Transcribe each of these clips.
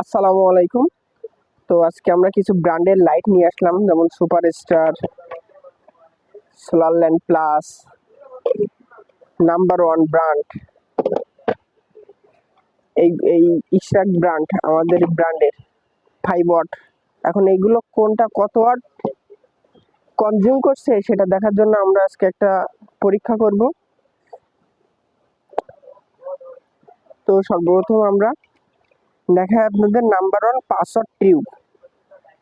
আসসালামু আলাইকুম। তো আজকে আমরা কিছু ব্র্যান্ডের লাইট নিয়ে আসলাম, যেমন super star Solarland plus, number one brand. এই এই ইশরাক ব্র্যান্ড, আমাদের ব্র্যান্ডের ফাইভ ওয়াট এখন এইগুলো কোনটা কত ওয়াট কনজিউম করছে সেটা দেখার জন্য আমরা আজকে একটা পরীক্ষা করব। তো সর্বপ্রথম আমরা দেখায় আপনাদের নাম্বার ওয়ান পাসওয়ার্ড টিউব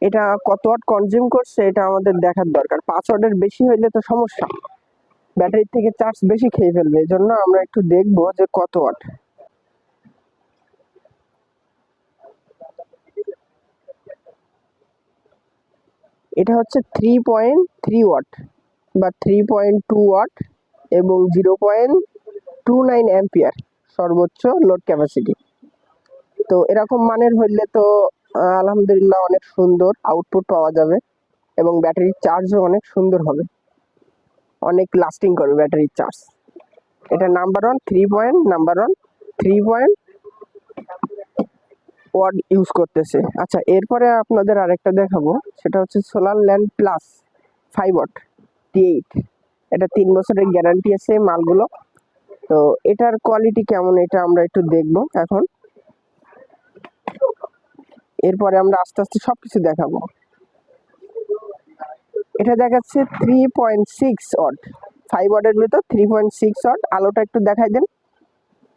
এটা কত ওয়াট কনজিউম করছে এটা আমাদের দেখার দরকার। পাসওয়ার্ডের বেশি হইলে তো সমস্যা। ব্যাটারির থেকে চার্জ বেশি খেয়ে ফেলবে। এই জন্য আমরা একটু দেখব যে কত ওয়াট এটা হচ্ছে থ্রি পয়েন্ট থ্রি ওয়াট বা থ্রি পয়েন্ট টু ওয়াট এবং zero point two nine ampere সর্বোচ্চ লোড ক্যাপাসিটি তো এরকম মানের হইলে তো আলহামদুলিল্লাহ অনেক সুন্দর আউটপুট পাওয়া যাবে এবং ব্যাটারির চার্জও অনেক সুন্দর হবে। অনেক লাস্টিং করবে ব্যাটারির চার্জ এটা number one three point number one three point watt use করতেছে। আচ্ছা এরপরে আপনাদের আরেকটা দেখাবো। সেটা হচ্ছে Solarland plus five watt T eight এটা তিন বছরের গ্যারান্টি আছে মালগুলো। তো এটার কোয়ালিটি কেমন, এটা আমরা একটু দেখব এখন। এরপরে আমরা আস্তে আস্তে সব কিছু দেখাবো। এটা দেখাচ্ছে three point six watt five ওয়াটের ভিতর থ্রি পয়েন্ট সিক্স ওয়াট আলোটা একটু দেখাই দেন।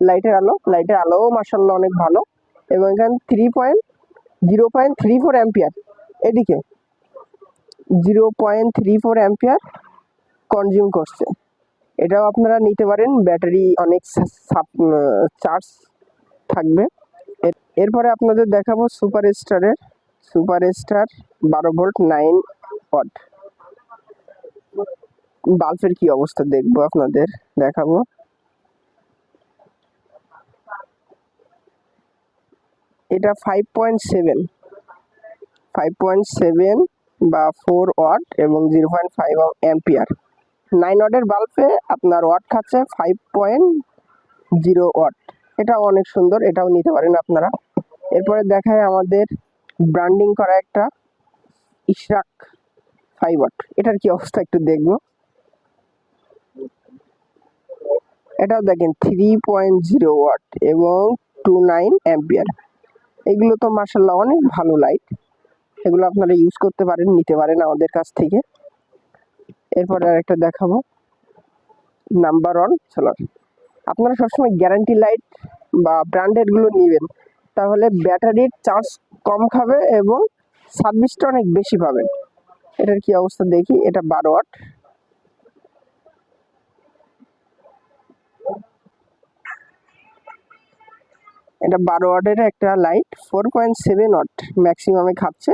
লাইটের আলো। লাইটের আলোও মার্শাল্লাহ অনেক ভালো। এবং এখানে three point zero point three four ampere এদিকে zero point three four ampere consume করছে। এটাও আপনারা নিতে পারেন। ব্যাটারি অনেক চার্জ থাকবে। এরপরে আপনাদের দেখাবো সুপার স্টারের সুপার স্টার বারো ভোল্ট নাইন ওয়াট। বাল্বের কি অবস্থা দেখব আপনাদের, দেখাবো। এটা five point seven five point seven বা ফোর ওয়াট এবং zero point five ampere nine ওয়াটের বাল্বে আপনার ওয়াট খাচ্ছে ফাইভ পয়েন্ট জিরো ওয়াট এটাও অনেক সুন্দর, এটাও নিতে পারেন আপনারা। এরপরে দেখায় আমাদের ব্র্যান্ডিং করা একটা ইশরাক ওয়াট এটার কি অবস্থা একটু দেখব। এটাও দেখেন থ্রি পয়েন্ট জিরো ওয়াট এবং টু নাইন অ্যাম্পিয়ার এগুলো তো মার্শাল্লাহ অনেক ভালো লাইট এগুলো আপনারা ইউজ করতে পারেন, নিতে পারেন আমাদের কাছ থেকে। এরপরে আরেকটা দেখাবো। নাম্বার ওয়ান সোলার আপনারা সবসময় গ্যারান্টি লাইট বা ব্র্যান্ডেডগুলো নেবেন। তাহলে ব্যাটারির চার্জ কম খাবে এবং সার্ভিসটা অনেক বেশি পাবেন। এটার কি অবস্থা দেখি, এটা বারো ওয়াট এটা বারো ওয়াটের একটা light four point seven watt ম্যাক্সিমামে খাচ্ছে।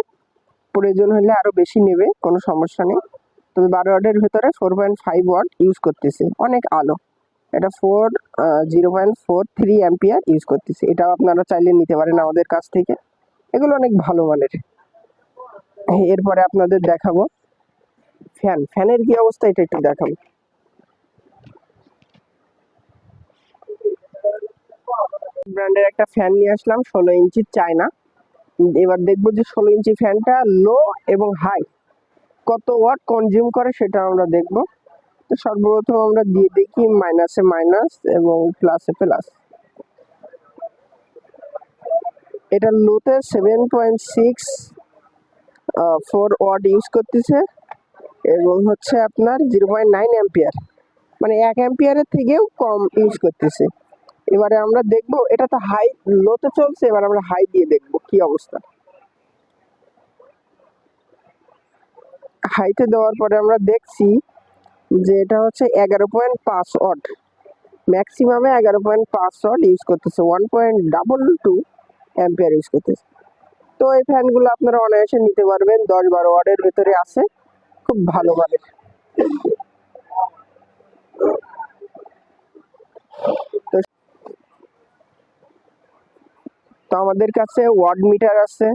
প্রয়োজন হলে আরও বেশি নেবে, কোনো সমস্যা নেই। তবে বারো ওয়াটের ভেতরে four point five watt use করতেছে, অনেক আলো। এটা four zero point four three ampere use করতেছে। এটাও আপনারা চাইলে নিতে পারেন আমাদের কাছ থেকে। এগুলো অনেক ভালো মানের। এরপরে আপনাদের দেখাবো। ফ্যান, ফ্যানের কি অবস্থা এটা একটু দেখাবো ব্র্যান্ডের একটা ফ্যান নিয়ে আসলাম, ষোলো ইঞ্চি চায়না। এবার দেখব যে ষোলো ইঞ্চি ফ্যানটা লো এবং হাই কত ওয়াট কনজিউম করে সেটা আমরা দেখব। সর্বপ্রথম আমরা দিয়ে দেখি মাইনাসে মাইনাস এবং প্লাসে প্লাস এটা লোতে seven point six four watt use করতেছে এবং হচ্ছে আপনার জিরো পয়েন্ট নাইন অ্যাম্পিয়ার মানে এক অ্যাম্পিয়ারের থেকেও কম ইউজ করতেছে। এবারে আমরা দেখব, এটা তো হাই লোতে চলছে, এবার আমরা হাই দিয়ে দেখব কি অবস্থা। হাইতে দেওয়ার পরে আমরা দেখছি যে এটা হচ্ছে এগারো পয়েন্ট পাঁচ ওয়াট ম্যাক্সিমামে এগারো পয়েন্ট পাঁচ ওয়াট ইউজ করতেছে। One point double two ampere use করতেছে। তো এই ফ্যানগুলো আপনারা অনায়াসে নিতে পারবেন। দশ বারো ওয়াটের ভেতরে আছে। খুব ভালো মানের। তো আমাদের কাছে ওয়ার্ড মিটার আছে।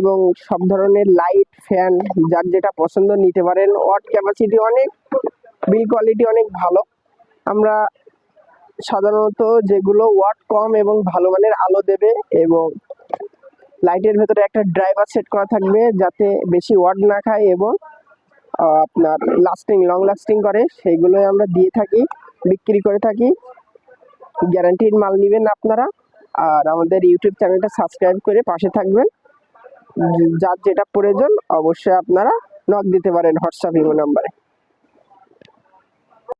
এবং সব ধরনের লাইট ফ্যান যার যেটা পছন্দ নিতে পারেন। ওয়াট ক্যাপাসিটি অনেক বিল কোয়ালিটি অনেক ভালো। আমরা সাধারণত যেগুলো ওয়াট কম এবং ভালো মানের আলো দেবে এবং লাইটের ভেতরে একটা ড্রাইভার সেট করা থাকবে যাতে বেশি ওয়াট না খায় এবং আপনার লাস্টিং লং লাস্টিং করে। সেইগুলোই আমরা দিয়ে থাকি, বিক্রি করে থাকি। গ্যারান্টির মাল নেবেন আপনারা। আর আমাদের ইউটিউব চ্যানেলটা সাবস্ক্রাইব করে পাশে থাকবেন। যার যেটা প্রয়োজন অবশ্যই আপনারা নক দিতে পারেন হোয়াটসঅ্যাপ ইমো নাম্বারে